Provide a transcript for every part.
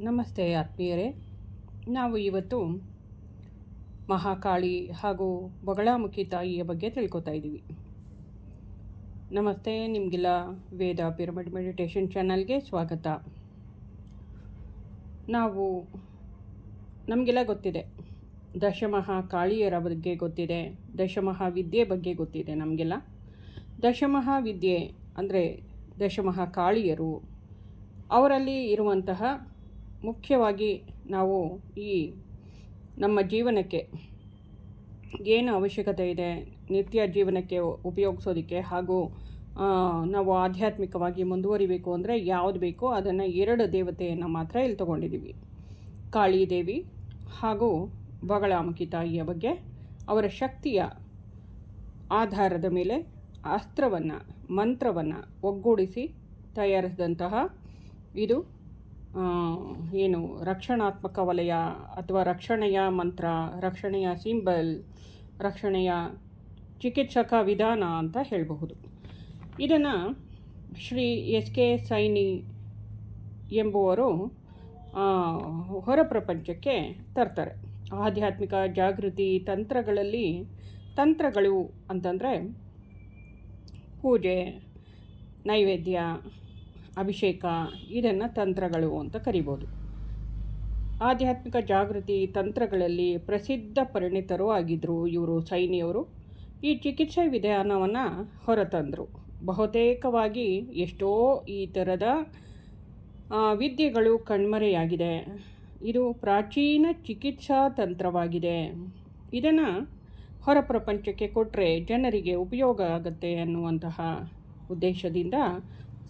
ನಮಸ್ತೆ ಆತ್ಮೀಯರೇ. ನಾವು ಇವತ್ತು ಮಹಾಕಾಳಿ ಹಾಗೂ ಬೊಗಳಾಮುಖಿ ತಾಯಿಯ ಬಗ್ಗೆ ತಿಳ್ಕೊತಾ ಇದ್ದೀವಿ. ನಮಸ್ತೆ, ನಿಮಗೆಲ್ಲ ವೇದ ಪಿರಮಿಡ್ ಮೆಡಿಟೇಷನ್ ಚಾನಲ್ಗೆ ಸ್ವಾಗತ. ನಾವು, ನಮಗೆಲ್ಲ ಗೊತ್ತಿದೆ. ದಶಮಹಾಕಾಳಿಯರ ಬಗ್ಗೆ ಗೊತ್ತಿದೆ, ದಶಮಹಾವಿದ್ಯೆ ಬಗ್ಗೆ ಗೊತ್ತಿದೆ ನಮಗೆಲ್ಲ. ದಶಮಹಾವಿದ್ಯೆ ಅಂದರೆ ದಶಮಹಾಕಾಳಿಯರು ಅವರಲ್ಲಿ ಇರುವಂತಹ ಮುಖ್ಯವಾಗಿ ನಾವು ಈ ನಮ್ಮ ಜೀವನಕ್ಕೆ ಏನು ಅವಶ್ಯಕತೆ ಇದೆ, ನಿತ್ಯ ಜೀವನಕ್ಕೆ ಉಪಯೋಗಿಸೋದಕ್ಕೆ ಹಾಗೂ ನಾವು ಆಧ್ಯಾತ್ಮಿಕವಾಗಿ ಮುಂದುವರಿಬೇಕು ಅಂದರೆ ಯಾವುದು ಬೇಕೋ ಅದನ್ನು ಎರಡು ದೇವತೆಯನ್ನು ಮಾತ್ರ ಇಲ್ಲಿ ತಗೊಂಡಿದ್ದೀವಿ. ಕಾಳಿ ದೇವಿ ಹಾಗೂ ಬಗಳಾಮುಖಿ ತಾಯಿಯ ಬಗ್ಗೆ ಅವರ ಶಕ್ತಿಯ ಆಧಾರದ ಮೇಲೆ ಅಸ್ತ್ರವನ್ನು, ಮಂತ್ರವನ್ನು ಒಗ್ಗೂಡಿಸಿ ತಯಾರಿಸಿದಂತಹ ಇದು ಏನು, ರಕ್ಷಣಾತ್ಮಕ ವಲಯ ಅಥವಾ ರಕ್ಷಣೆಯ ಮಂತ್ರ, ರಕ್ಷಣೆಯ ಸಿಂಬಲ್, ರಕ್ಷಣೆಯ ಚಿಕಿತ್ಸಕ ವಿಧಾನ ಅಂತ ಹೇಳಬಹುದು. ಇದನ್ನು ಶ್ರೀ ಎಸ್ ಕೆ ಸೈನಿ ಎಂಬುವರು ಹೊರ ಪ್ರಪಂಚಕ್ಕೆ ತರ್ತಾರೆ. ಆಧ್ಯಾತ್ಮಿಕ ಜಾಗೃತಿ ತಂತ್ರಗಳಲ್ಲಿ, ತಂತ್ರಗಳು ಅಂತಂದರೆ, ಪೂಜೆ, ನೈವೇದ್ಯ ಅಭಿಷೇಕ, ಇದನ್ನು ತಂತ್ರಗಳು ಅಂತ ಕರಿಬೋದು. ಆಧ್ಯಾತ್ಮಿಕ ಜಾಗೃತಿ ತಂತ್ರಗಳಲ್ಲಿ ಪ್ರಸಿದ್ಧ ಪರಿಣಿತರು ಆಗಿದ್ದರು ಇವರು ಸೈನಿಯವರು. ಈ ಚಿಕಿತ್ಸೆ ವಿಧಾನವನ್ನು ಹೊರತಂದರು. ಬಹುತೇಕವಾಗಿ ಎಷ್ಟೋ ಈ ಥರದ ವಿದ್ಯೆಗಳು ಕಣ್ಮರೆಯಾಗಿದೆ. ಇದು ಪ್ರಾಚೀನ ಚಿಕಿತ್ಸಾ ತಂತ್ರವಾಗಿದೆ. ಇದನ್ನು ಹೊರ ಪ್ರಪಂಚಕ್ಕೆ ಕೊಟ್ಟರೆ ಜನರಿಗೆ ಉಪಯೋಗ ಆಗುತ್ತೆ ಅನ್ನುವಂತಹ ಉದ್ದೇಶದಿಂದ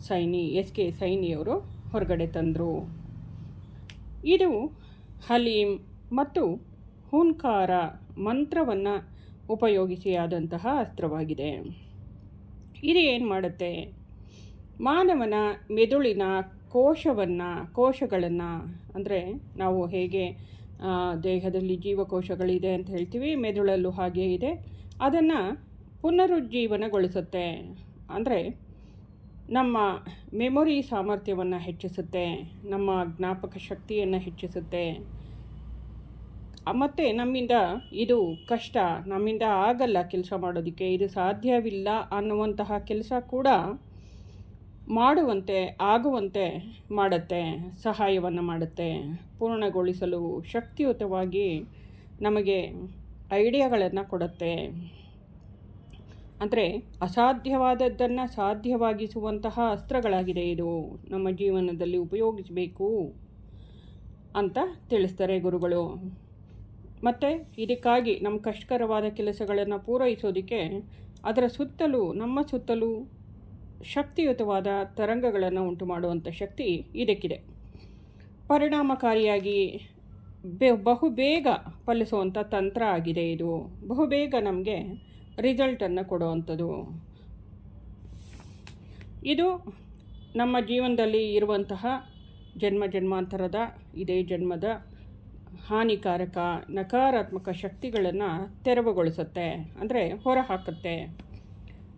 ಸೈನಿ ಎಸ್ ಕೆ ಸೈನಿಯವರು ಹೊರಗಡೆ ತಂದರು. ಇದು ಹಲೀಂ ಮತ್ತು ಹೂನ್ಕಾರ ಮಂತ್ರವನ್ನು ಉಪಯೋಗಿಸಿ ಆದಂತಹ ಅಸ್ತ್ರವಾಗಿದೆ. ಇದು ಏನು ಮಾಡುತ್ತೆ? ಮಾನವನ ಮೆದುಳಿನ ಕೋಶವನ್ನು, ಕೋಶಗಳನ್ನು, ಅಂದರೆ ನಾವು ಹೇಗೆ ದೇಹದಲ್ಲಿ ಜೀವಕೋಶಗಳಿದೆ ಅಂತ ಹೇಳ್ತೀವಿ, ಮೆದುಳಲ್ಲೂ ಹಾಗೆ ಇದೆ. ಅದನ್ನು ಪುನರುಜ್ಜೀವನಗೊಳಿಸುತ್ತೆ. ಅಂದರೆ ನಮ್ಮ ಮೆಮೊರಿ ಸಾಮರ್ಥ್ಯವನ್ನು ಹೆಚ್ಚಿಸುತ್ತೆ, ನಮ್ಮ ಜ್ಞಾಪಕ ಶಕ್ತಿಯನ್ನು ಹೆಚ್ಚಿಸುತ್ತೆ. ಮತ್ತು ನಮ್ಮಿಂದ ಇದು ಕಷ್ಟ, ನಮ್ಮಿಂದ ಆಗಲ್ಲ ಕೆಲಸ ಮಾಡೋದಕ್ಕೆ, ಇದು ಸಾಧ್ಯವಿಲ್ಲ ಅನ್ನುವಂತಹ ಕೆಲಸ ಕೂಡ ಮಾಡುವಂತೆ, ಆಗುವಂತೆ ಮಾಡುತ್ತೆ, ಸಹಾಯವನ್ನು ಮಾಡುತ್ತೆ. ಪೂರ್ಣಗೊಳಿಸಲು ಶಕ್ತಿಯುತವಾಗಿ ನಮಗೆ ಐಡಿಯಾಗಳನ್ನು ಕೊಡುತ್ತೆ. ಅಂದರೆ ಅಸಾಧ್ಯವಾದದ್ದನ್ನು ಸಾಧ್ಯವಾಗಿಸುವಂತಹ ಅಸ್ತ್ರಗಳಾಗಿದೆ ಇದು. ನಮ್ಮ ಜೀವನದಲ್ಲಿ ಉಪಯೋಗಿಸಬೇಕು ಅಂತ ತಿಳಿಸ್ತಾರೆ ಗುರುಗಳು. ಮತ್ತು ಇದಕ್ಕಾಗಿ ನಮ್ಮ ಕಷ್ಟಕರವಾದ ಕೆಲಸಗಳನ್ನು ಪೂರೈಸೋದಕ್ಕೆ ಅದರ ಸುತ್ತಲೂ, ನಮ್ಮ ಸುತ್ತಲೂ ಶಕ್ತಿಯುತವಾದ ತರಂಗಗಳನ್ನು ಉಂಟು ಮಾಡುವಂಥ ಶಕ್ತಿ ಇದಕ್ಕಿದೆ. ಪರಿಣಾಮಕಾರಿಯಾಗಿ ಬೆ ಬಹು ಬೇಗ ಫಲಿಸುವಂಥ ತಂತ್ರ ಆಗಿದೆ ಇದು. ಬಹುಬೇಗ ನಮಗೆ ರಿಸಲ್ಟನ್ನು ಕೊಡುವಂಥದ್ದು. ಇದು ನಮ್ಮ ಜೀವನದಲ್ಲಿ ಇರುವಂತಹ ಜನ್ಮ ಜನ್ಮಾಂತರದ, ಇದೇ ಜನ್ಮದ ಹಾನಿಕಾರಕ, ನಕಾರಾತ್ಮಕ ಶಕ್ತಿಗಳನ್ನು ತೆರವುಗೊಳಿಸುತ್ತೆ, ಅಂದರೆ ಹೊರಹಾಕುತ್ತೆ.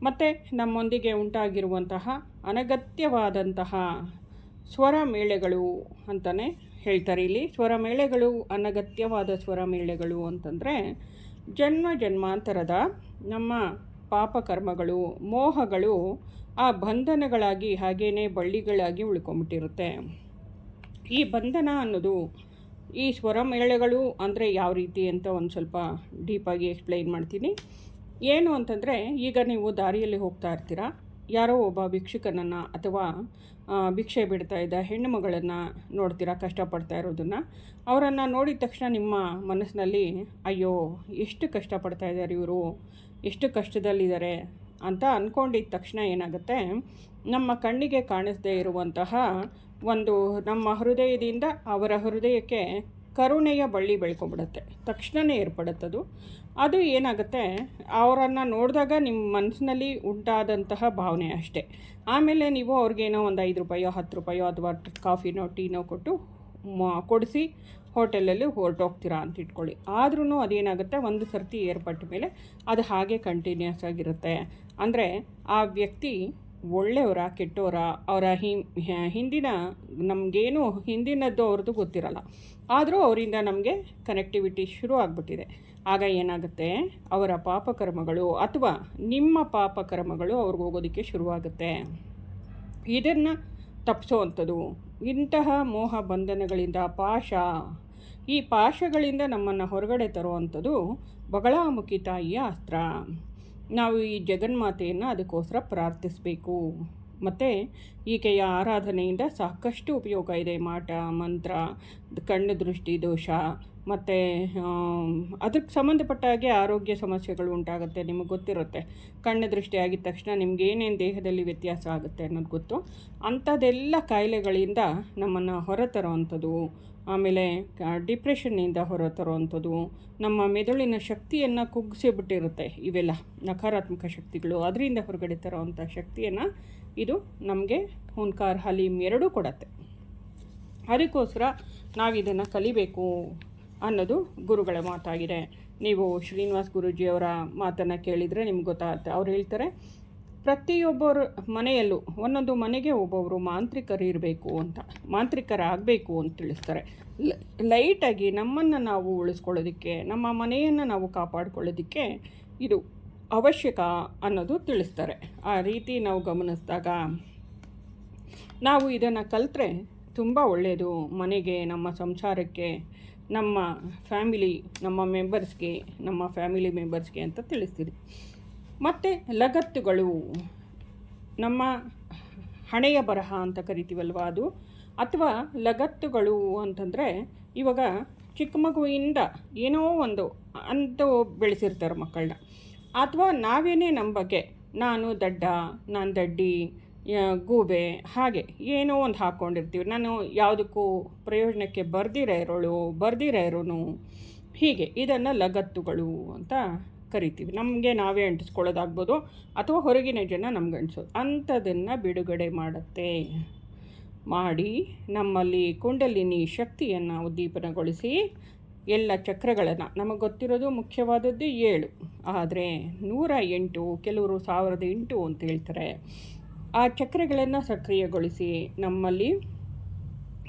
ಮತ್ತು ನಮ್ಮೊಂದಿಗೆ ಉಂಟಾಗಿರುವಂತಹ ಅನಗತ್ಯವಾದಂತಹ ಸ್ವರ ಮೇಳೆಗಳು ಅಂತಲೇ ಹೇಳ್ತಾರೆ ಇಲ್ಲಿ. ಸ್ವರ ಮೇಳೆಗಳು ಅನಗತ್ಯವಾದ ಸ್ವರ ಮೇಳೆಗಳು ಅಂತಂದರೆ ಜನ್ಮ ಜನ್ಮಾಂತರದ ನಮ್ಮ ಪಾಪಕರ್ಮಗಳು ಮೋಹಗಳು ಆ ಬಂಧನಗಳಾಗಿ ಹಾಗೇ ಬಳ್ಳಿಗಳಾಗಿ ಉಳ್ಕೊಂಬಿಟ್ಟಿರುತ್ತೆ. ಈ ಬಂಧನ ಅನ್ನೋದು ಈ ಸ್ವರ ಮೇಳೆಗಳು ಅಂದರೆ ಯಾವ ರೀತಿ ಅಂತ ಒಂದು ಸ್ವಲ್ಪ ಡೀಪಾಗಿ ಎಕ್ಸ್ಪ್ಲೈನ್ ಮಾಡ್ತೀನಿ. ಏನು ಅಂತಂದರೆ ಈಗ ನೀವು ದಾರಿಯಲ್ಲಿ ಹೋಗ್ತಾ ಇರ್ತೀರ ಯಾರೋ ಒಬ್ಬ ಭಿಕ್ಷುಕನನ್ನು ಅಥವಾ ಭಿಕ್ಷೆ ಬಿಡ್ತಾ ಇದ್ದ ಹೆಣ್ಣು ಮಗಳನ್ನು ನೋಡ್ತೀರಾ, ಕಷ್ಟಪಡ್ತಾ ಇರೋದನ್ನು. ಅವರನ್ನು ನೋಡಿದ ತಕ್ಷಣ ನಿಮ್ಮ ಮನಸ್ಸಿನಲ್ಲಿ, ಅಯ್ಯೋ, ಎಷ್ಟು ಕಷ್ಟಪಡ್ತಾ ಇದ್ದಾರೆ ಇವರು, ಎಷ್ಟು ಕಷ್ಟದಲ್ಲಿದ್ದಾರೆ ಅಂತ ಅಂದ್ಕೊಂಡಿದ್ದ ತಕ್ಷಣ ಏನಾಗುತ್ತೆ, ನಮ್ಮ ಕಣ್ಣಿಗೆ ಕಾಣಿಸದೇ ಇರುವಂತಹ ಒಂದು ನಮ್ಮ ಹೃದಯದಿಂದ ಅವರ ಹೃದಯಕ್ಕೆ ಕರುಣೆಯ ಬಳ್ಳಿ ಬೆಳ್ಕೊಬಿಡುತ್ತೆ. ತಕ್ಷಣವೇ ಏರ್ಪಡುತ್ತದು. ಅದು ಏನಾಗುತ್ತೆ? ಅವರನ್ನು ನೋಡಿದಾಗ ನಿಮ್ಮ ಮನಸ್ಸಿನಲ್ಲಿ ಉಂಟಾದಂತಹ ಭಾವನೆ ಅಷ್ಟೇ. ಆಮೇಲೆ ನೀವು ಅವ್ರಿಗೇನೋ ಒಂದು ಐದು ರೂಪಾಯೋ, ಹತ್ತು ರೂಪಾಯೋ ಅಥವಾ ಕಾಫಿನೋ, ಟೀನೋ ಕೊಟ್ಟು ಕೊಡಿಸಿ ಹೋಟೆಲಲ್ಲಿ ಹೊರಟೋಗ್ತೀರಾ ಅಂತ ಇಟ್ಕೊಳ್ಳಿ ಆದ್ರೂ ಅದೇನಾಗುತ್ತೆ? ಒಂದು ಸರ್ತಿ ಏರ್ಪಟ್ಟ ಮೇಲೆ ಅದು ಹಾಗೆ ಕಂಟಿನ್ಯೂಸ್ ಆಗಿರುತ್ತೆ. ಅಂದರೆ ಆ ವ್ಯಕ್ತಿ ಒಳ್ಳೆಯವರ, ಕೆಟ್ಟವರ? ಅವರ ಹಿಂದಿನ ನಮಗೇನು ಹಿಂದಿನದ್ದು ಅವ್ರದ್ದು ಗೊತ್ತಿರಲ್ಲ. ಆದರೂ ಅವರಿಂದ ನಮಗೆ ಕನೆಕ್ಟಿವಿಟಿ ಶುರು ಆಗ್ಬಿಟ್ಟಿದೆ. ಆಗ ಏನಾಗುತ್ತೆ? ಅವರ ಪಾಪಕರ್ಮಗಳು ಅಥವಾ ನಿಮ್ಮ ಪಾಪಕರ್ಮಗಳು ಅವ್ರಿಗೆ ಹೋಗೋದಕ್ಕೆ ಶುರುವಾಗುತ್ತೆ. ಇದನ್ನು ತಪ್ಪಿಸೋವಂಥದ್ದು ಇಂತಹ ಮೋಹ ಬಂಧನಗಳಿಂದ ಪಾಶ. ಈ ಪಾಶಗಳಿಂದ ನಮ್ಮನ್ನು ಹೊರಗಡೆ ತರುವಂಥದ್ದು ಬಗಳಾಮುಖಿ ತಾಯಿಯ ಅಸ್ತ್ರ. ನಾವು ಈ ಜಗನ್ಮಾತೆಯನ್ನು ಅದಕ್ಕೋಸ್ಕರ ಪ್ರಾರ್ಥಿಸಬೇಕು. ಮತ್ತು ಈಕೆಯ ಆರಾಧನೆಯಿಂದ ಸಾಕಷ್ಟು ಉಪಯೋಗ ಇದೆ. ಮಾಟ, ಮಂತ್ರ, ಕಣ್ಣು ದೃಷ್ಟಿ, ದೋಷ, ಮತ್ತು ಅದಕ್ಕೆ ಸಂಬಂಧಪಟ್ಟ ಹಾಗೆ ಆರೋಗ್ಯ ಸಮಸ್ಯೆಗಳು ಉಂಟಾಗುತ್ತೆ ನಿಮಗೆ ಗೊತ್ತಿರುತ್ತೆ. ಕಣ್ಣು ದೃಷ್ಟಿ ಆಗಿದ ತಕ್ಷಣ ನಿಮ್ಗೆ ಏನೇನು ದೇಹದಲ್ಲಿ ವ್ಯತ್ಯಾಸ ಆಗುತ್ತೆ ಅನ್ನೋದು ಗೊತ್ತು. ಅಂಥದ್ದೆಲ್ಲ ಕಾಯಿಲೆಗಳಿಂದ ನಮ್ಮನ್ನು ಹೊರತರುವಂಥದ್ದು ಆಮೇಲೆ ಡಿಪ್ರೆಷನ್ನಿಂದ ಹೊರತರುವಂಥದ್ದು ನಮ್ಮ ಮೆದುಳಿನ ಶಕ್ತಿಯನ್ನು ಕುಗ್ಗಿಸಿಬಿಟ್ಟಿರುತ್ತೆ ಇವೆಲ್ಲ ನಕಾರಾತ್ಮಕ ಶಕ್ತಿಗಳು. ಅದರಿಂದ ಹೊರಗಡೆ ತರುವಂಥ ಶಕ್ತಿಯನ್ನು ಇದು ನಮಗೆ ಹುನ್ಕಾರ್ ಹಲೀಮ್ ಎರಡೂ ಕೊಡತ್ತೆ. ಅದಕ್ಕೋಸ್ಕರ ನಾವು ಇದನ್ನು ಕಲಿಬೇಕು ಅನ್ನೋದು ಗುರುಗಳ ಮಾತಾಗಿದೆ. ನೀವು ಶ್ರೀನಿವಾಸ್ ಗುರೂಜಿಯವರ ಮಾತನ್ನು ಕೇಳಿದರೆ ನಿಮ್ಗೆ ಗೊತ್ತಾಗುತ್ತೆ. ಅವ್ರು ಹೇಳ್ತಾರೆ, ಪ್ರತಿಯೊಬ್ಬರ ಮನೆಯಲ್ಲೂ, ಒಂದೊಂದು ಮನೆಗೆ ಒಬ್ಬೊಬ್ಬರು ಮಾಂತ್ರಿಕರು ಇರಬೇಕು ಅಂತ, ಮಾಂತ್ರಿಕರಾಗಬೇಕು ಅಂತ ತಿಳಿಸ್ತಾರೆ. ಲೈಟಾಗಿ ನಮ್ಮನ್ನು ನಾವು ಉಳಿಸ್ಕೊಳ್ಳೋದಕ್ಕೆ, ನಮ್ಮ ಮನೆಯನ್ನು ನಾವು ಕಾಪಾಡ್ಕೊಳ್ಳೋದಕ್ಕೆ ಇದು ಅವಶ್ಯಕ ಅನ್ನೋದು ತಿಳಿಸ್ತಾರೆ. ಆ ರೀತಿ ನಾವು ಗಮನಿಸಿದಾಗ ನಾವು ಇದನ್ನು ಕಲಿತ್ರೆ ತುಂಬ ಒಳ್ಳೆಯದು ಮನೆಗೆ, ನಮ್ಮ ಸಂಸಾರಕ್ಕೆ, ನಮ್ಮ ಫ್ಯಾಮಿಲಿ, ನಮ್ಮ ಮೆಂಬರ್ಸ್ಗೆ, ನಮ್ಮ ಫ್ಯಾಮಿಲಿ ಮೆಂಬರ್ಸ್ಗೆ ಅಂತ ತಿಳಿಸ್ತೀರಿ. ಮತ್ತು ಲಗತ್ತುಗಳು, ನಮ್ಮ ಹಣೆಯ ಬರಹ ಅಂತ ಕರಿತೀವಲ್ವ ಅದು? ಅಥವಾ ಲಗತ್ತುಗಳು ಅಂತಂದರೆ ಇವಾಗ ಚಿಕ್ಕ ಮಗುವಿಂದ ಏನೋ ಒಂದು ಅಂತ ಬೆಳೆಸಿರ್ತಾರೆ ಮಕ್ಕಳನ್ನ. ಅಥವಾ ನಾವೇನೇ ನಮ್ಮ ಬಗ್ಗೆ ನಾನು ದಡ್ಡ, ನಾನು ದಡ್ಡಿ ಗೂಬೆ, ಹಾಗೆ ಏನೋ ಒಂದು ಹಾಕ್ಕೊಂಡಿರ್ತೀವಿ ನಾನು ಯಾವುದಕ್ಕೂ ಪ್ರಯೋಜನಕ್ಕೆ ಬರ್ದಿರ ಇರೋಳು, ಬರ್ದಿರ ಇರೋನು. ಹೀಗೆ ಇದನ್ನು ಲಗತ್ತುಗಳು ಅಂತ ಕರಿತೀವಿ. ನಮಗೆ ನಾವೇ ಅಂಟಿಸ್ಕೊಳ್ಳೋದಾಗ್ಬೋದು, ಅಥವಾ ಹೊರಗಿನ ಜನ ನಮ್ಗೆ ಅಂಟಿಸೋದು ಅಂಥದನ್ನು ಬಿಡುಗಡೆ ಮಾಡುತ್ತೆ. ಮಾಡಿ ನಮ್ಮಲ್ಲಿ ಕುಂಡಲಿನಿ ಶಕ್ತಿಯನ್ನು ಉದ್ದೀಪನಗೊಳಿಸಿ ಎಲ್ಲ ಚಕ್ರಗಳನ್ನು ನಮಗೆ ಗೊತ್ತಿರೋದು ಮುಖ್ಯವಾದದ್ದು ಏಳು. ಆದರೆ ನೂರ ಎಂಟು, ಕೆಲವರು ಸಾವಿರದ ಎಂಟು ಅಂತ ಹೇಳ್ತಾರೆ. ಆ ಚಕ್ರಗಳನ್ನು ಸಕ್ರಿಯಗೊಳಿಸಿ ನಮ್ಮಲ್ಲಿ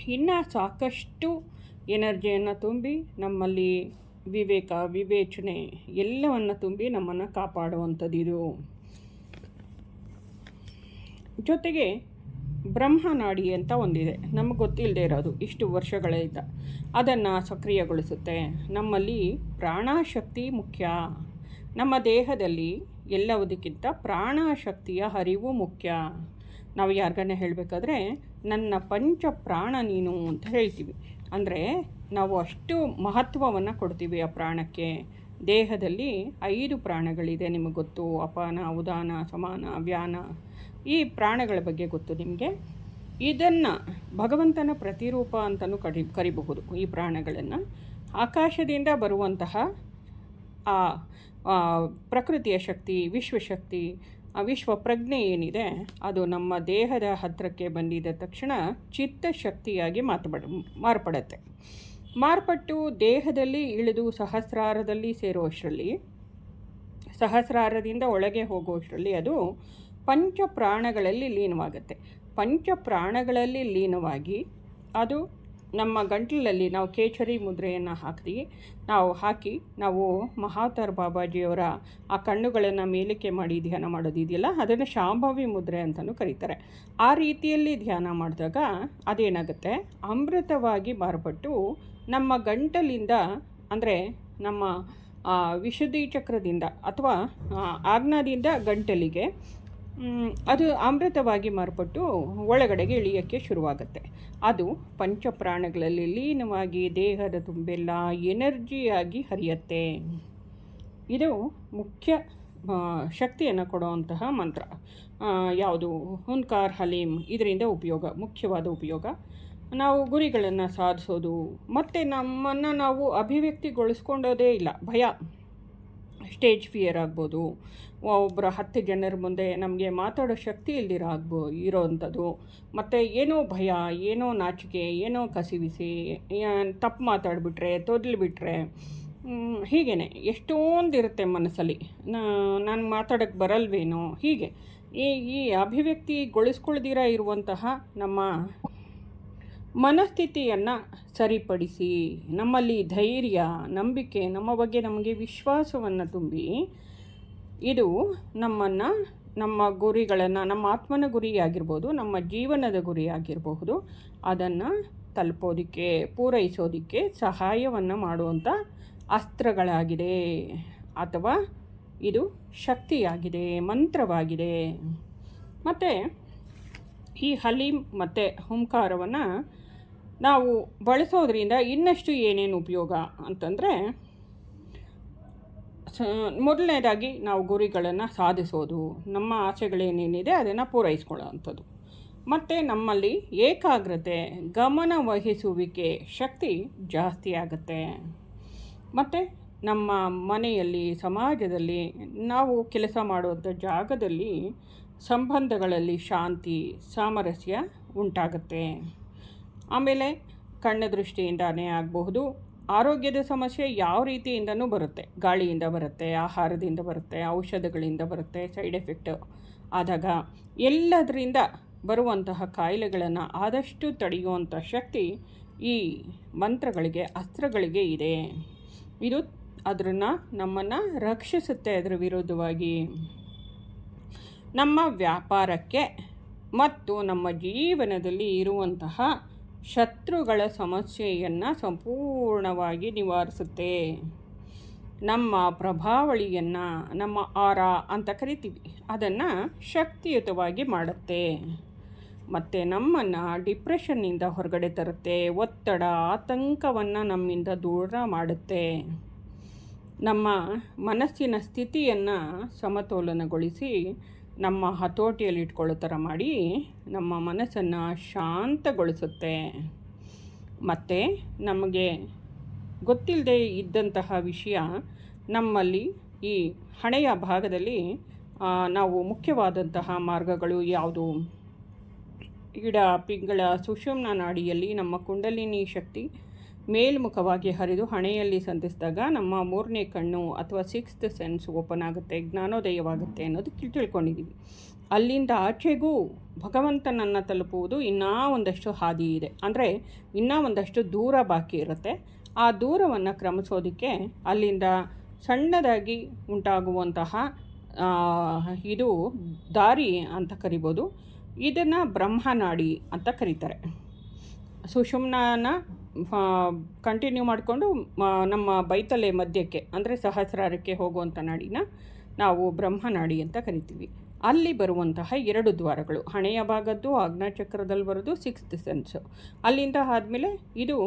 ಇನ್ನೂ ಸಾಕಷ್ಟು ಎನರ್ಜಿಯನ್ನು ತುಂಬಿ ನಮ್ಮಲ್ಲಿ ವಿವೇಕ, ವಿವೇಚನೆ ಎಲ್ಲವನ್ನು ತುಂಬಿ ನಮ್ಮನ್ನು ಕಾಪಾಡುವಂಥದ್ದಿದು. ಜೊತೆಗೆ ಬ್ರಹ್ಮನಾಡಿ ಅಂತ ಒಂದಿದೆ. ನಮಗೆ ಗೊತ್ತಿಲ್ಲದೆ ಇರೋದು, ಇಷ್ಟು ವರ್ಷಗಳಿಂದ ಅದನ್ನು ಸಕ್ರಿಯಗೊಳಿಸುತ್ತೆ. ನಮ್ಮಲ್ಲಿ ಪ್ರಾಣಶಕ್ತಿ ಮುಖ್ಯ. ನಮ್ಮ ದೇಹದಲ್ಲಿ ಎಲ್ಲವುದಕ್ಕಿಂತ ಪ್ರಾಣಶಕ್ತಿಯ ಹರಿವು ಮುಖ್ಯ. ನಾವು ಯಾರಿಗನ್ನ ಹೇಳಬೇಕಾದ್ರೆ, ನನ್ನ ಪಂಚ ಪ್ರಾಣ ನೀನು ಅಂತ ಹೇಳ್ತೀವಿ. ಅಂದರೆ, ನಾವು ಅಷ್ಟು ಮಹತ್ವವನ್ನು ಕೊಡ್ತೀವಿ ಆ ಪ್ರಾಣಕ್ಕೆ. ದೇಹದಲ್ಲಿ ಐದು ಪ್ರಾಣಗಳಿದೆ ನಿಮಗೆ ಗೊತ್ತು. ಅಪಾನ, ಉದಾನ, ಸಮಾನ, ವ್ಯಾನ. ಈ ಪ್ರಾಣಗಳ ಬಗ್ಗೆ ಗೊತ್ತು ನಿಮಗೆ? ಇದನ್ನು ಭಗವಂತನ ಪ್ರತಿರೂಪ ಅಂತಲೂ ಕರಿ, ಕರಿಬಹುದು, ಈ ಪ್ರಾಣಗಳನ್ನು. ಆಕಾಶದಿಂದ ಬರುವಂತಹ ಆ ಪ್ರಕೃತಿಯ ಶಕ್ತಿ, ವಿಶ್ವಶಕ್ತಿ, ಆ ವಿಶ್ವ ಪ್ರಜ್ಞೆ ಏನಿದೆ, ಅದು ನಮ್ಮ ದೇಹದ ಹತ್ತಿರಕ್ಕೆ ಬಂದಿದ ತಕ್ಷಣ ಚಿತ್ತ ಶಕ್ತಿಯಾಗಿ ಮಾತುಪಡ, ಮಾರ್ಪಡುತ್ತೆ. ಮಾರ್ಪಟ್ಟು ದೇಹದಲ್ಲಿ ಇಳಿದು ಸಹಸ್ರಾರದಲ್ಲಿ ಸೇರುವಷ್ಟರಲ್ಲಿ, ಸಹಸ್ರಾರದಿಂದ ಒಳಗೆ ಹೋಗುವಷ್ಟರಲ್ಲಿ ಅದು ಪಂಚ ಪ್ರಾಣಗಳಲ್ಲಿ ಲೀನವಾಗುತ್ತೆ. ಪಂಚ ಪ್ರಾಣಗಳಲ್ಲಿ ಲೀನವಾಗಿ ಅದು ನಮ್ಮ ಗಂಟಲಲ್ಲಿ ನಾವು ಕೇಚರಿ ಮುದ್ರೆಯನ್ನು ಹಾಕ್ತೀವಿ. ನಾವು ಹಾಕಿ ನಾವು ಮಹಾತರ್ ಬಾಬಾಜಿಯವರ ಆ ಕಣ್ಣುಗಳನ್ನು ಮೇಲಿಕೆ ಮಾಡಿ ಧ್ಯಾನ ಮಾಡೋದಿದೆಯಲ್ಲ ಅದನ್ನು ಶಾಂಭವಿ ಮುದ್ರೆ ಅಂತಲೂ ಕರೀತಾರೆ. ಆ ರೀತಿಯಲ್ಲಿ ಧ್ಯಾನ ಮಾಡಿದಾಗ ಅದೇನಾಗುತ್ತೆ? ಅಮೃತವಾಗಿ ಮಾರ್ಪಟ್ಟು ನಮ್ಮ ಗಂಟಲಿಂದ ಅಂದರೆ ನಮ್ಮ ವಿಶುದ್ಧಿ ಚಕ್ರದಿಂದ ಅಥವಾ ಆಜ್ಞಾದಿಂದ ಗಂಟಲಿಗೆ ಅದು ಅಮೃತವಾಗಿ ಮಾರ್ಪಟ್ಟು ಒಳಗಡೆಗೆ ಇಳಿಯೋಕ್ಕೆ ಶುರುವಾಗುತ್ತೆ. ಅದು ಪಂಚಪ್ರಾಣಗಳಲ್ಲಿ ಲೀನವಾಗಿ ದೇಹದ ತುಂಬೆಲ್ಲ ಎನರ್ಜಿಯಾಗಿ ಹರಿಯತ್ತೆ. ಇದು ಮುಖ್ಯ ಶಕ್ತಿಯನ್ನು ಕೊಡುವಂತಹ ಮಂತ್ರ. ಯಾವುದು? ಹುನ್ಕಾರ್, ಹಲೀಮ್, ಇದರಿಂದ ಉಪಯೋಗ, ಮುಖ್ಯವಾದ ಉಪಯೋಗ. ನಾವು ಗುರಿಗಳನ್ನು ಸಾಧಿಸೋದು, ಮತ್ತು ನಮ್ಮನ್ನು ನಾವು ಅಭಿವ್ಯಕ್ತಿಗೊಳಿಸ್ಕೊಂಡೋದೇ ಇಲ್ಲ, ಭಯ. ಸ್ಟೇಜ್ ಫಿಯರ್ ಆಗ್ಬೋದು ಒಬ್ಬರ ಹತ್ತು ಜನರ ಮುಂದೆ ನಮಗೆ ಮಾತಾಡೋ ಶಕ್ತಿ ಇಲ್ದಿರ ಆಗ್ಬೋ ಇರೋವಂಥದ್ದು ಮತ್ತು ಏನೋ ಭಯ, ಏನೋ ನಾಚಿಕೆ, ಏನೋ ಕಸಿವಿಸಿ ತಪ್ಪು ಮಾತಾಡಿಬಿಟ್ರೆ ತೊದಲಿಬಿಟ್ರೆ ಹೀಗೇ ಎಷ್ಟೊಂದು ಇರುತ್ತೆ ಮನಸ್ಸಲ್ಲಿ. ನಾನು ಮಾತಾಡೋಕ್ಕೆ ಬರಲ್ವೇನೋ, ಹೀಗೆ. ಈ ಈ ಅಭಿವ್ಯಕ್ತಿಗೊಳಿಸ್ಕೊಳ್ದಿರ ಇರುವಂತಹ ನಮ್ಮ ಮನಸ್ಥಿತಿಯನ್ನು ಸರಿಪಡಿಸಿ, ನಮ್ಮಲ್ಲಿ ಧೈರ್ಯ, ನಂಬಿಕೆ, ನಮ್ಮ ಬಗ್ಗೆ ನಮಗೆ ವಿಶ್ವಾಸವನ್ನು ತುಂಬಿ, ಇದು ನಮ್ಮನ್ನು, ನಮ್ಮ ಗುರಿಗಳನ್ನು, ನಮ್ಮ ಆತ್ಮನ ಗುರಿಯಾಗಿರ್ಬೋದು, ನಮ್ಮ ಜೀವನದ ಗುರಿಯಾಗಿರಬಹುದು, ಅದನ್ನು ತಲುಪೋದಕ್ಕೆ, ಪೂರೈಸೋದಕ್ಕೆ ಸಹಾಯವನ್ನು ಮಾಡುವಂಥ ಅಸ್ತ್ರಗಳಾಗಿದೆ, ಅಥವಾ ಇದು ಶಕ್ತಿಯಾಗಿದೆ, ಮಂತ್ರವಾಗಿದೆ. ಮತ್ತು ಈ ಹಲೀಂ ಮತ್ತು ಹುಂಕಾರವನ್ನು ನಾವು ಬಳಸೋದ್ರಿಂದ ಇನ್ನಷ್ಟು ಏನೇನು ಉಪಯೋಗ ಅಂತಂದರೆ ಮೊದಲನೇದಾಗಿ ನಾವು ಗುರಿಗಳನ್ನು ಸಾಧಿಸೋದು, ನಮ್ಮ ಆಸೆಗಳೇನೇನಿದೆ ಅದನ್ನು ಪೂರೈಸ್ಕೊಳ್ಳೋ ಅಂಥದ್ದು ಮತ್ತು ನಮ್ಮಲ್ಲಿ ಏಕಾಗ್ರತೆ, ಗಮನ ವಹಿಸುವಿಕೆ ಶಕ್ತಿ ಜಾಸ್ತಿ ಆಗುತ್ತೆ. ಮತ್ತು ನಮ್ಮ ಮನೆಯಲ್ಲಿ, ಸಮಾಜದಲ್ಲಿ ನಾವು ಕೆಲಸ ಮಾಡುವಂಥ ಜಾಗದಲ್ಲಿ ಸಂಬಂಧಗಳಲ್ಲಿ ಶಾಂತಿ, ಸಾಮರಸ್ಯ ಉಂಟಾಗುತ್ತೆ. ಆಮೇಲೆ ಕಣ್ಣ ದೃಷ್ಟಿಯಿಂದನೇ ಆಗಬಹುದು. ಆರೋಗ್ಯದ ಸಮಸ್ಯೆ ಯಾವ ರೀತಿಯಿಂದನೂ ಬರುತ್ತೆ. ಗಾಳಿಯಿಂದ ಬರುತ್ತೆ, ಆಹಾರದಿಂದ ಬರುತ್ತೆ, ಔಷಧಗಳಿಂದ ಬರುತ್ತೆ, ಸೈಡ್ ಎಫೆಕ್ಟ್ ಆದಾಗ ಎಲ್ಲದರಿಂದ ಬರುವಂತಹ ಕಾಯಿಲೆಗಳನ್ನು ಆದಷ್ಟು ತಡೆಯುವಂಥ ಶಕ್ತಿ ಈ ಮಂತ್ರಗಳಿಗೆ, ಅಸ್ತ್ರಗಳಿಗೆ ಇದೆ. ಇದು ಅದನ್ನು ನಮ್ಮನ್ನು ರಕ್ಷಿಸುತ್ತೆ ಅದರ ವಿರುದ್ಧವಾಗಿ. ನಮ್ಮ ವ್ಯಾಪಾರಕ್ಕೆ ಮತ್ತು ನಮ್ಮ ಜೀವನದಲ್ಲಿ ಇರುವಂತಹ ಶತ್ರುಗಳ ಸಮಸ್ಯೆಯನ್ನು ಸಂಪೂರ್ಣವಾಗಿ ನಿವಾರಿಸುತ್ತೆ. ನಮ್ಮ ಪ್ರಭಾವಳಿಯನ್ನು ನಮ್ಮ ಆರ ಅಂತ ಕರಿತೀವಿ. ಅದನ್ನು ಶಕ್ತಿಯುತವಾಗಿ ಮಾಡುತ್ತೆ. ಮತ್ತು ನಮ್ಮನ್ನು ಡಿಪ್ರೆಷನ್ನಿಂದ ಹೊರಗಡೆ ತರುತ್ತೆ. ಒತ್ತಡ, ಆತಂಕವನ್ನು ನಮ್ಮಿಂದ ದೂರ ಮಾಡುತ್ತೆ. ನಮ್ಮ ಮನಸ್ಸಿನ ಸ್ಥಿತಿಯನ್ನು ಸಮತೋಲನಗೊಳಿಸಿ ನಮ್ಮ ಹತೋಟಿಯಲ್ಲಿ ಇಟ್ಕೊಳ್ಳೋ ಥರ ಮಾಡಿ ನಮ್ಮ ಮನಸ್ಸನ್ನು ಶಾಂತಗೊಳಿಸುತ್ತೆ. ಮತ್ತು ನಮಗೆ ಗೊತ್ತಿಲ್ಲದೆ ಇದ್ದಂತಹ ವಿಷಯ ನಮ್ಮಲ್ಲಿ ಈ ಹಣೆಯ ಭಾಗದಲ್ಲಿ ನಾವು ಮುಖ್ಯವಾದಂತಹ ಮಾರ್ಗಗಳು ಯಾವುದು? ಗಿಡ, ಪಿಂಗಳ, ಸುಷುಮ್ನ ನಾಡಿಯಲ್ಲಿ ನಮ್ಮ ಕುಂಡಲಿನಿ ಶಕ್ತಿ ಮೇಲ್ಮುಖವಾಗಿ ಹರಿದು ಹಣೆಯಲ್ಲಿ ಸಂಧಿಸಿದಾಗ ನಮ್ಮ ಮೂರನೇ ಕಣ್ಣು ಅಥವಾ ಸಿಕ್ಸ್ತ್ ಸೆನ್ಸ್ ಓಪನ್ ಆಗುತ್ತೆ, ಜ್ಞಾನೋದಯವಾಗುತ್ತೆ ಅನ್ನೋದು ತಿಳ್ಕೊಂಡಿದ್ದೀವಿ ಅಲ್ಲಿಂದ ಆಚೆಗೂ ಭಗವಂತನನ್ನು ತಲುಪುವುದು ಇನ್ನೂ ಒಂದಷ್ಟು ಹಾದಿ ಇದೆ. ಅಂದರೆ ಇನ್ನೂ ಒಂದಷ್ಟು ದೂರ ಬಾಕಿ ಇರುತ್ತೆ. ಆ ದೂರವನ್ನು ಕ್ರಮಿಸೋದಕ್ಕೆ ಅಲ್ಲಿಂದ ಸಣ್ಣದಾಗಿ ಉಂಟಾಗುವಂತಹ ಇದು ದಾರಿ ಅಂತ ಕರಿಬೋದು. ಇದನ್ನು ಬ್ರಹ್ಮನಾಡಿ ಅಂತ ಕರೀತಾರೆ. ಸುಷುಮ್ನಾನ ಕಂಟಿನ್ಯೂ ಮಾಡಿಕೊಂಡು ನಮ್ಮ ಬೈತಲೆ ಮಧ್ಯಕ್ಕೆ, ಅಂದರೆ ಸಹಸ್ರಾರಕ್ಕೆ ಹೋಗುವಂಥ ನಾಡಿನ ನಾವು ಬ್ರಹ್ಮನಾಡಿ ಅಂತ ಕರಿತೀವಿ. ಅಲ್ಲಿ ಬರುವಂತಹ ಎರಡು ದ್ವಾರಗಳು, ಹಣೆಯ ಭಾಗದ್ದು ಆಜ್ಞಾಚಕ್ರದಲ್ಲಿ ಬರೋದು ಸಿಕ್ಸ್ತ್ ಸೆನ್ಸು ಅಲ್ಲಿಂದ ಆದಮೇಲೆ ಇದು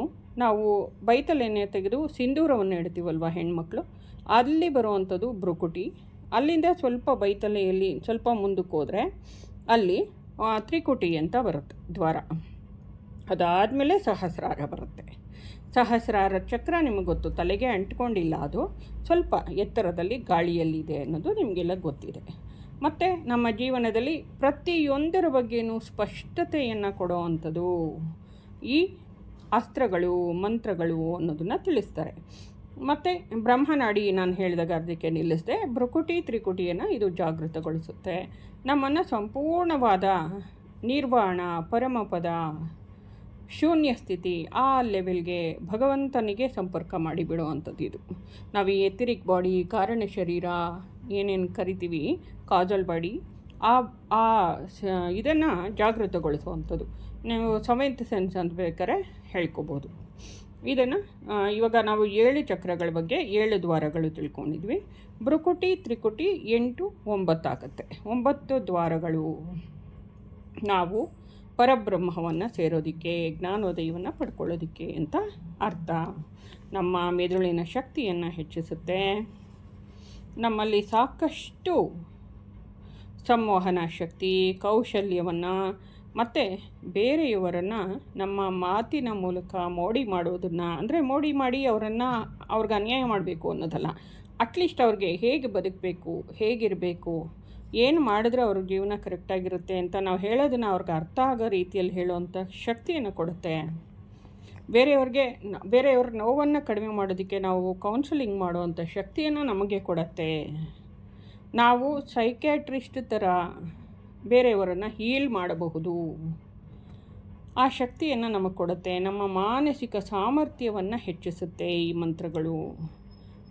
ನಾವು ಬೈತಲೆಯನ್ನೇ ತೆಗೆದು ಸಿಂಧೂರವನ್ನು ಇಡ್ತೀವಲ್ವ ಹೆಣ್ಮಕ್ಳು? ಅಲ್ಲಿ ಬರುವಂಥದ್ದು ಬ್ರುಕುಟಿ ಅಲ್ಲಿಂದ ಸ್ವಲ್ಪ ಬೈತಲೆಯಲ್ಲಿ ಸ್ವಲ್ಪ ಮುಂದಕ್ಕೆ ಹೋದರೆ ಅಲ್ಲಿ ತ್ರಿಕುಟಿ ಅಂತ ಬರುತ್ತೆ ದ್ವಾರ. ಅದಾದಮೇಲೆ ಸಹಸ್ರಾರ ಬರುತ್ತೆ. ಸಹಸ್ರಾರ ಚಕ್ರ ನಿಮಗೆ ಗೊತ್ತು, ತಲೆಗೆ ಅಂಟ್ಕೊಂಡಿಲ್ಲ ಅದು, ಸ್ವಲ್ಪ ಎತ್ತರದಲ್ಲಿ ಗಾಳಿಯಲ್ಲಿದೆ ಅನ್ನೋದು ನಿಮಗೆಲ್ಲ ಗೊತ್ತಿದೆ. ಮತ್ತು ನಮ್ಮ ಜೀವನದಲ್ಲಿ ಪ್ರತಿಯೊಂದರ ಬಗ್ಗೆಯೂ ಸ್ಪಷ್ಟತೆಯನ್ನು ಕೊಡೋ ಅಂಥದ್ದು ಈ ಅಸ್ತ್ರಗಳು, ಮಂತ್ರಗಳು ಅನ್ನೋದನ್ನು ತಿಳಿಸ್ತಾರೆ. ಮತ್ತು ಬ್ರಹ್ಮನಾಡಿ ನಾನು ಹೇಳಿದಾಗ ಅದಕ್ಕೆ ನಿಲ್ಲಿಸಿದೆ, ಭ್ರಕುಟಿ ತ್ರಿಕುಟಿಯನ್ನು ಇದು ಜಾಗೃತಗೊಳಿಸುತ್ತೆ. ನಮ್ಮನ್ನು ಸಂಪೂರ್ಣವಾದ ನಿರ್ವಾಣ, ಪರಮಪದ ಶೂನ್ಯ ಸ್ಥಿತಿ, ಆ ಲೆವೆಲ್ಗೆ ಭಗವಂತನಿಗೆ ಸಂಪರ್ಕ ಮಾಡಿಬಿಡುವಂಥದ್ದು ಇದು. ನಾವು ಈ ಎತಿರಿಕ್ ಬಾಡಿ, ಕಾರಣ ಶರೀರ ಏನೇನು ಕರಿತೀವಿ, ಕಾಜಲ್ ಬಾಡಿ, ಆ ಆ ಇದನ್ನು ಜಾಗೃತಗೊಳಿಸುವಂಥದ್ದು ನೀವು ಸೆವೆಂತ್ ಸೆನ್ಸ್ ಅಂತ ಬೇಕಾದ್ರೆ ಹೇಳ್ಕೊಬೋದು. ಇದನ್ನು ಇವಾಗ ನಾವು ಏಳು ಚಕ್ರಗಳ ಬಗ್ಗೆ ಏಳು ದ್ವಾರಗಳು ತಿಳ್ಕೊಂಡಿದ್ವಿ. ಬ್ರುಕುಟಿ ತ್ರಿಕುಟಿ ಎಂಟು ಒಂಬತ್ತಾಗತ್ತೆ. ಒಂಬತ್ತು ದ್ವಾರಗಳು ನಾವು ಪರಬ್ರಹ್ಮವನ್ನು ಸೇರೋದಿಕ್ಕೆ, ಜ್ಞಾನೋದಯವನ್ನು ಪಡ್ಕೊಳ್ಳೋದಕ್ಕೆ ಅಂತ ಅರ್ಥ. ನಮ್ಮ ಮೆದುಳಿನ ಶಕ್ತಿಯನ್ನು ಹೆಚ್ಚಿಸುತ್ತೆ. ನಮ್ಮಲ್ಲಿ ಸಾಕಷ್ಟು ಸಂವಹನ ಶಕ್ತಿ, ಕೌಶಲ್ಯವನ್ನು ಮತ್ತು ಬೇರೆಯವರನ್ನು ನಮ್ಮ ಮಾತಿನ ಮೂಲಕ ಮೋಡಿ ಮಾಡೋದನ್ನು, ಅಂದರೆ ಮೋಡಿ ಮಾಡಿ ಅವರನ್ನು ಅವ್ರಿಗೆ ಅನ್ಯಾಯ ಮಾಡಬೇಕು ಅನ್ನೋದಲ್ಲ. ಅಟ್ಲೀಸ್ಟ್ ಅವ್ರಿಗೆ ಹೇಗೆ ಬದುಕಬೇಕು, ಹೇಗಿರಬೇಕು ಏನು ಮಾಡಿದ್ರೆ ಅವ್ರ ಜೀವನ ಕರೆಕ್ಟಾಗಿರುತ್ತೆ ಅಂತ ನಾವು ಹೇಳೋದನ್ನು ಅವ್ರಿಗೆ ಅರ್ಥ ಆಗೋ ರೀತಿಯಲ್ಲಿ ಹೇಳುವಂಥ ಶಕ್ತಿಯನ್ನು ಕೊಡುತ್ತೆ. ಬೇರೆಯವ್ರಿಗೆ ಬೇರೆಯವ್ರ ನೋವನ್ನು ಕಡಿಮೆ ಮಾಡೋದಕ್ಕೆ ನಾವು ಕೌನ್ಸಿಲಿಂಗ್ ಮಾಡುವಂಥ ಶಕ್ತಿಯನ್ನು ನಮಗೆ ಕೊಡತ್ತೆ. ನಾವು ಸೈಕ್ಯಾಟ್ರಿಸ್ಟ್ ಥರ ಬೇರೆಯವರನ್ನು ಹೀಲ್ ಮಾಡಬಹುದು. ಆ ಶಕ್ತಿಯನ್ನು ನಮಗೆ ಕೊಡುತ್ತೆ. ನಮ್ಮ ಮಾನಸಿಕ ಸಾಮರ್ಥ್ಯವನ್ನು ಹೆಚ್ಚಿಸುತ್ತೆ ಈ ಮಂತ್ರಗಳು.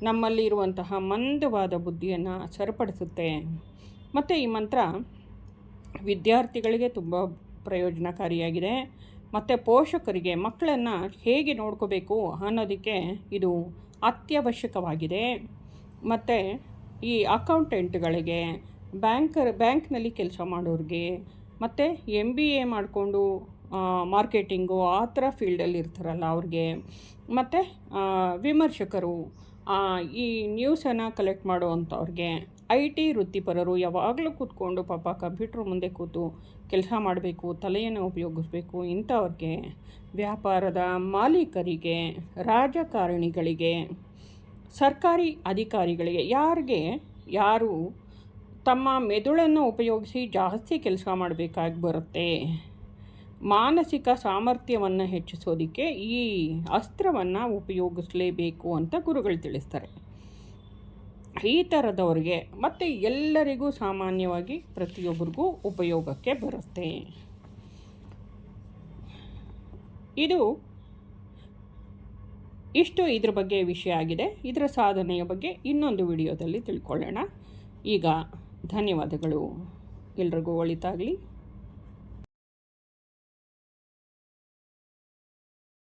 ನಮ್ಮಲ್ಲಿ ಇರುವಂತಹ ಮಂದವಾದ ಬುದ್ಧಿಯನ್ನು ಸರಿಪಡಿಸುತ್ತೆ. ಮತ್ತು ಈ ಮಂತ್ರ ವಿದ್ಯಾರ್ಥಿಗಳಿಗೆ ತುಂಬ ಪ್ರಯೋಜನಕಾರಿಯಾಗಿದೆ. ಮತ್ತು ಪೋಷಕರಿಗೆ, ಮಕ್ಕಳನ್ನು ಹೇಗೆ ನೋಡ್ಕೋಬೇಕು ಅನ್ನೋದಕ್ಕೆ ಇದು ಅತ್ಯವಶ್ಯಕವಾಗಿದೆ. ಮತ್ತು ಈ ಅಕೌಂಟೆಂಟ್ಗಳಿಗೆ, ಬ್ಯಾಂಕರ್, ಬ್ಯಾಂಕ್ನಲ್ಲಿ ಕೆಲಸ ಮಾಡೋರಿಗೆ, ಮತ್ತು ಎಂ ಬಿ ಎ ಮಾಡಿಕೊಂಡು ಮಾರ್ಕೆಟಿಂಗು ಆ ಥರ ಫೀಲ್ಡಲ್ಲಿ ಇರ್ತಾರಲ್ಲ ಅವ್ರಿಗೆ, ಮತ್ತು ವಿಮರ್ಶಕರು ಈ ನ್ಯೂಸನ್ನು ಕಲೆಕ್ಟ್ ಮಾಡುವಂಥವ್ರಿಗೆ ಐ ಟಿ ವೃತ್ತಿಪರರು ಯಾವಾಗಲೂ ಕೂತ್ಕೊಂಡು ಪಾಪ ಕಂಪ್ಯೂಟ್ರ್ ಮುಂದೆ ಕೂತು ಕೆಲಸ ಮಾಡಬೇಕು, ತಲೆಯನ್ನು ಉಪಯೋಗಿಸ್ಬೇಕು, ಇಂಥವ್ರಿಗೆ ವ್ಯಾಪಾರದ ಮಾಲೀಕರಿಗೆ, ರಾಜಕಾರಣಿಗಳಿಗೆ, ಸರ್ಕಾರಿ ಅಧಿಕಾರಿಗಳಿಗೆ, ಯಾರಿಗೆ ಯಾರು ತಮ್ಮ ಮೆದುಳನ್ನು ಉಪಯೋಗಿಸಿ ಜಾಸ್ತಿ ಕೆಲಸ ಮಾಡಬೇಕಾಗಿ ಬರುತ್ತೆ. ಮಾನಸಿಕ ಸಾಮರ್ಥ್ಯವನ್ನು ಹೆಚ್ಚಿಸೋದಕ್ಕೆ ಈ ಅಸ್ತ್ರವನ್ನು ಉಪಯೋಗಿಸಲೇಬೇಕು ಅಂತ ಗುರುಗಳು ತಿಳಿಸ್ತಾರೆ. ಈ ಥರದವ್ರಿಗೆ ಮತ್ತು ಎಲ್ಲರಿಗೂ ಸಾಮಾನ್ಯವಾಗಿ ಪ್ರತಿಯೊಬ್ಬರಿಗೂ ಉಪಯೋಗಕ್ಕೆ ಬರುತ್ತೆ. ಇದು ಇಷ್ಟು ಇದ್ರ ಬಗ್ಗೆ ವಿಷಯ ಆಗಿದೆ. ಇದರ ಸಾಧನೆಯ ಬಗ್ಗೆ ಇನ್ನೊಂದು ವಿಡಿಯೋದಲ್ಲಿ ತಿಳ್ಕೊಳ್ಳೋಣ. ಈಗ ಧನ್ಯವಾದಗಳು. ಎಲ್ರಿಗೂ ಒಳಿತಾಗಲಿ.